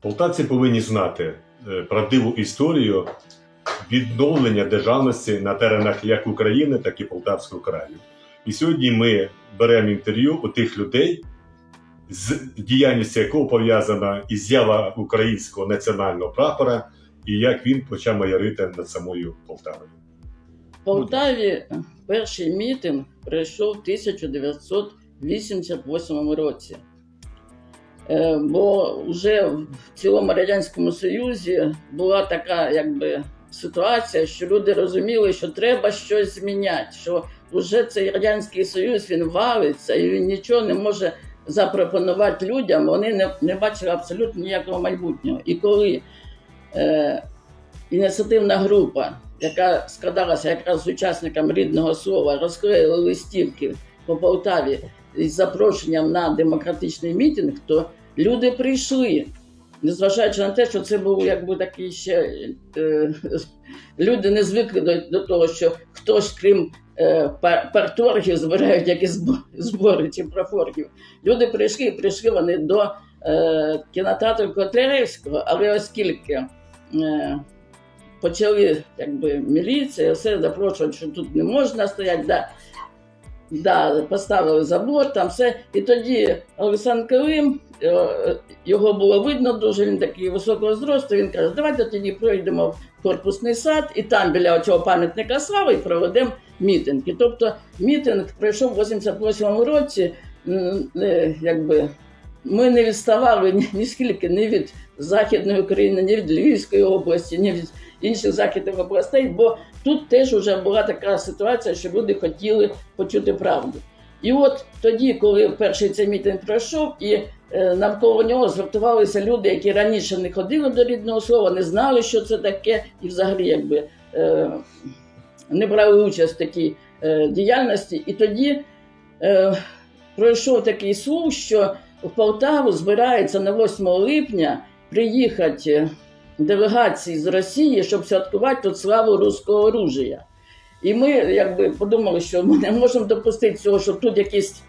Полтавці повинні знати е, правдиву історію відновлення державності на теренах як України, так і Полтавського краю. І сьогодні ми беремо інтерв'ю у тих людей, з діяльністю якого пов'язана і з'ява українського національного прапора, і як він почав майорити над самою Полтавою. Полтаві перший мітинг пройшов в 1988 році. Е, Бо вже в цілому Радянському Союзі була така якби, ситуація, що люди розуміли, що треба щось зміняти, що вже цей Радянський Союз він валиться і він нічого не може запропонувати людям, вони не, не бачили абсолютно ніякого майбутнього. І коли е, ініціативна група, яка складалася якраз з учасниками рідного слова, розклеїла листівки по Полтаві із запрошенням на демократичний мітинг, то люди прийшли. Незважаючи на те, що це був якби такий ще е, люди не звикли до, до того, що хтось, крім е, парторгів, збирають якісь збо- збори чи профоргів. Люди прийшли, і прийшли вони до е, кінотеатру Котляревського, але оскільки е, почали якби, міліція, все запрошувати, що тут не можна стояти, да, да, поставили забор, там все. І тоді Олександр Килим, його було видно дуже, він такий високого зросту, він каже, давайте тоді пройдемо в корпусний сад, і там біля цього пам'ятника слави проведемо мітинг. Тобто мітинг пройшов в 88-му році, е, якби ми не відставали ні, ні від Західної України, ні від Львівської області, ні від інших західних областей, бо тут теж вже була така ситуація, що люди хотіли почути правду. І от тоді, коли перший цей мітинг пройшов, і е, навколо нього згуртувалися люди, які раніше не ходили до рідного слова, не знали, що це таке, і взагалі якби е, не брали участь в такій е, діяльності. І тоді е, пройшов такий слух, що в Полтаву збирається на 8 липня приїхати делегації з Росії, щоб святкувати тут славу руського оружия. І ми якби подумали, що ми не можемо допустити цього, щоб тут якісь е,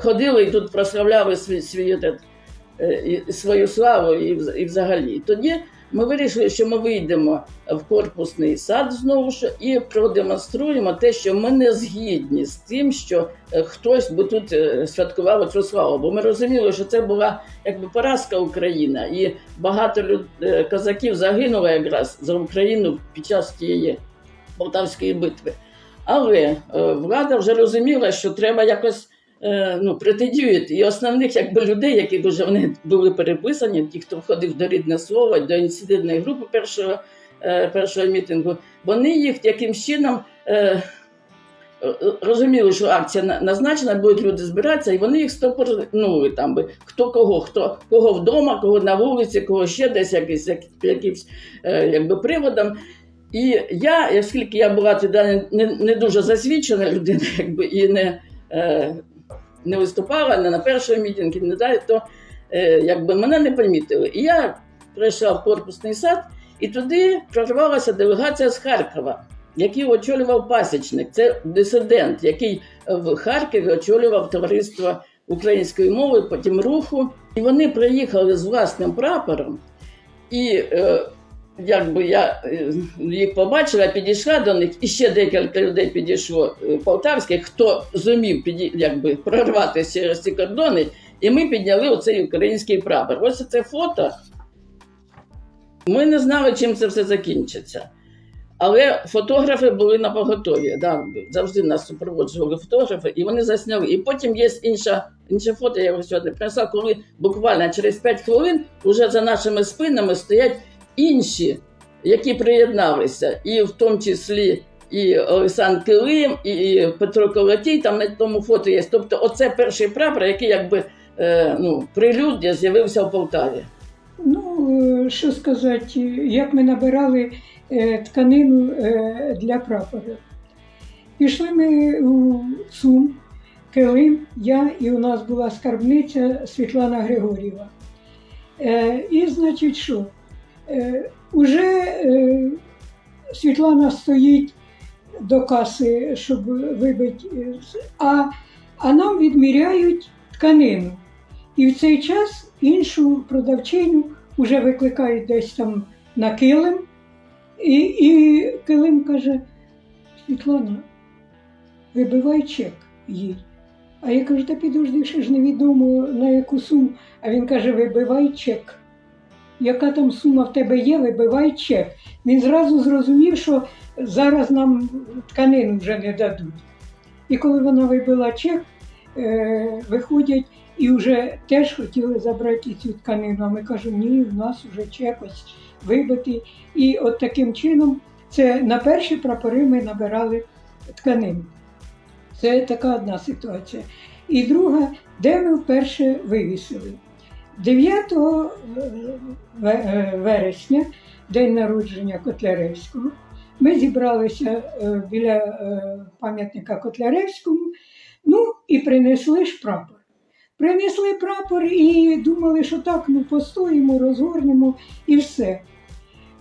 ходили і тут прославляли свій, свій, е, свою славу і, і взагалі. Тоді ми вирішили, що ми вийдемо в корпусний сад знову ж і продемонструємо те, що ми не згідні з тим, що е, хтось би тут е, святкував цю славу. Бо ми розуміли, що це була якби поразка України, і багато люд- е, козаків загинуло якраз за Україну під час тієї Полтавської битви. Але е, влада вже розуміла, що треба якось е, ну, протидіяти. І основних якби, людей, які вже вони були переписані, ті, хто входив до рідне слова, до ініціативної групи першого, е, першого мітингу, вони їх якимсь чином. Е, е, Розуміли, що акція назначена, будуть люди збиратися, і вони їх стопорнули там би хто кого, хто кого вдома, кого на вулиці, кого ще десь якийсь, як, якимсь е, якби приводом. І я, оскільки я була тоді не, не, дуже засвідчена людина, якби і не, е, не виступала не на першому мітингі, не далі, то е, якби мене не помітили. І я прийшла в корпусний сад, і туди прорвалася делегація з Харкова, який очолював пасічник. Це дисидент, який в Харкові очолював товариство української мови, потім руху. І вони приїхали з власним прапором. І е, якби я е, їх побачила, підійшла до них, і ще декілька людей підійшло е, полтавських, хто зумів піді, якби, прорватися через ці кордони, і ми підняли оцей український прапор. Ось це фото. Ми не знали, чим це все закінчиться. Але фотографи були на поготові. Да, завжди нас супроводжували фотографи, і вони засняли. І потім є інша, інше фото, я його сьогодні принесла, коли буквально через 5 хвилин вже за нашими спинами стоять інші, які приєдналися, і в тому числі і Олександр Килим, і Петро Колотій, там на тому фото є. Тобто, оце перший прапор, який якби е, ну, прилюдня з'явився в Полтаві. Ну, е, що сказати, як ми набирали е, тканину для прапора. Пішли ми у Сум, Килим, я і у нас була скарбниця Світлана Григорєва. І, значить, що? Е, Уже е, Світлана стоїть до каси, щоб вибити, е, а, а нам відміряють тканину. І в цей час іншу продавчиню вже викликають десь там на килим. І, і килим каже: Світлана, вибивай чек їй. А я кажу, та підожди, ще ж невідомо на яку суму. А він каже, вибивай чек. Яка там сума в тебе є, вибивай чек. Він зразу зрозумів, що зараз нам тканину вже не дадуть. І коли вона вибила чек, е, виходять і вже теж хотіли забрати цю тканину. А ми кажемо, ні, в нас вже чек ось вибитий. І от таким чином це на перші прапори ми набирали тканину. Це така одна ситуація. І друга, де ми вперше вивісили. 9 е, вересня, день народження Котляревського, ми зібралися е, біля е, пам'ятника Котляревському, ну і принесли ж прапор. Принесли прапор і думали, що так, ну постоїмо, розгорнемо і все.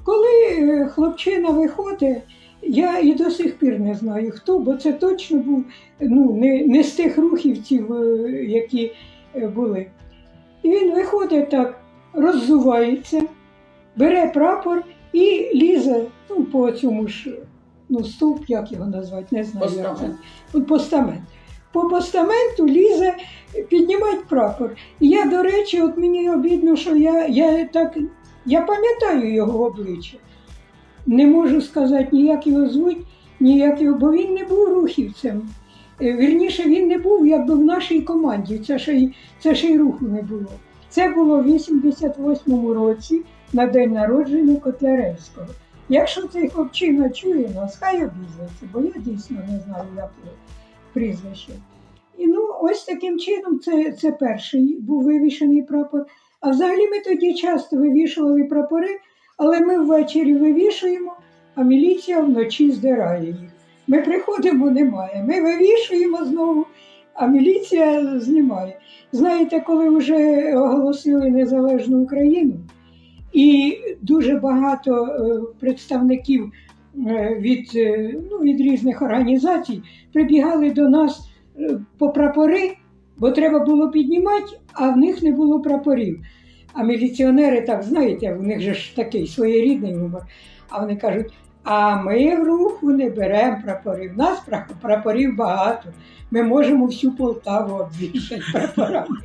Коли е, хлопчина виходить, я і до сих пір не знаю хто, бо це точно був ну, не, не з тих рухівців, е, які е, були. І він виходить так, роззувається, бере прапор і лізе ну, по цьому ж ну, стовп, як його назвати, не знаю. як це. От Постамент. По постаменту лізе піднімати прапор. І я, до речі, от мені обідно, що я, я так я пам'ятаю його обличчя. Не можу сказати, ніяк його звуть, ніяк його, бо він не був рухівцем. Е, Вірніше, він не був якби в нашій команді. Це ще й, це ще й руху не було. Це було в 88-му році на день народження Котляревського. Якщо цей хлопчина чує нас, хай обізнається, бо я дійсно не знаю, як прізвище. І ну, ось таким чином це, це перший був вивішений прапор. А взагалі ми тоді часто вивішували прапори, але ми ввечері вивішуємо, а міліція вночі здирає їх. Ми приходимо, немає. Ми вивішуємо знову, а міліція знімає. Знаєте, коли вже оголосили незалежну Україну, і дуже багато е, представників е, від, е, ну, від різних організацій прибігали до нас по прапори, бо треба було піднімати, а в них не було прапорів. А міліціонери, так знаєте, в них же ж такий своєрідний гумор. А вони кажуть: а ми в руху не беремо прапорів. Нас прапорів багато. Ми можемо всю Полтаву обвішати прапорами.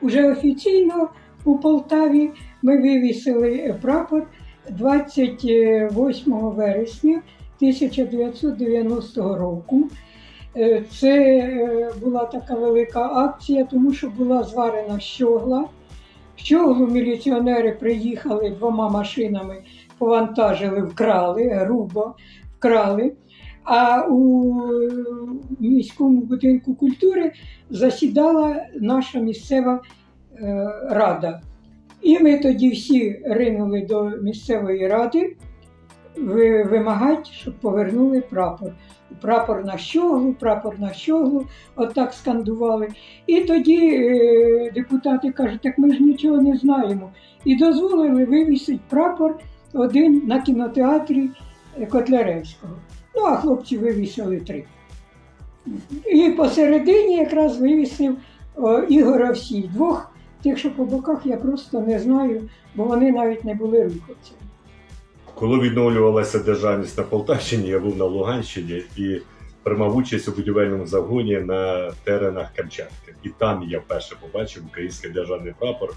Уже офіційно у Полтаві ми вивісили прапор 28 вересня 1990 року. Е, Це е, була така велика акція, тому що була зварена щогла. Щоглу міліціонери приїхали двома машинами, повантажили, вкрали, грубо вкрали. А у міському будинку культури засідала наша місцева е, рада. І ми тоді всі ринули до місцевої ради вимагати, щоб повернули прапор. Прапор на щоглу, прапор на щоглу, отак скандували. І тоді е, депутати кажуть, так ми ж нічого не знаємо. І дозволили вивісити прапор один на кінотеатрі Котляревського. Ну, а хлопці вивісили три. І посередині якраз вивісив Ігора всі. Двох тих, що по боках, я просто не знаю, бо вони навіть не були руховцями. Коли відновлювалася державність на Полтавщині, я був на Луганщині і приймав участь у будівельному загоні на теренах Камчатки. І там я вперше побачив український державний прапор,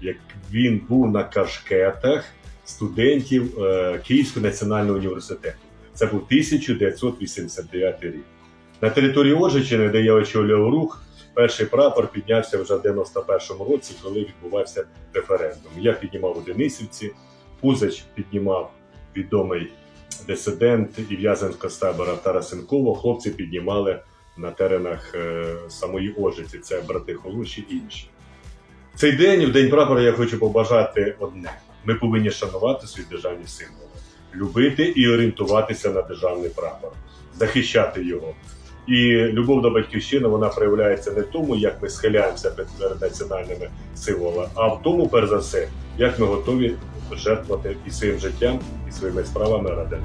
як він був на кашкетах студентів е, Київського національного університету. Це був 1989 рік. На території Ожичини, де я очолював рух, перший прапор піднявся вже в 91-му році, коли відбувався референдум. Я піднімав у Денисівці, Пузач піднімав відомий дисидент і в'язанка з табора Тарасенково. Хлопці піднімали на теренах е, самої Ожиці. Це брати Холуші і інші. Цей день, в день прапора, я хочу побажати одне: ми повинні шанувати свої державні символи, любити і орієнтуватися на державний прапор, захищати його. І любов до батьківщини вона проявляється не в тому, як ми схиляємося перед національними символами, а в тому, перш за все, як ми готові жертвувати і своїм життям, і своїми справами ради.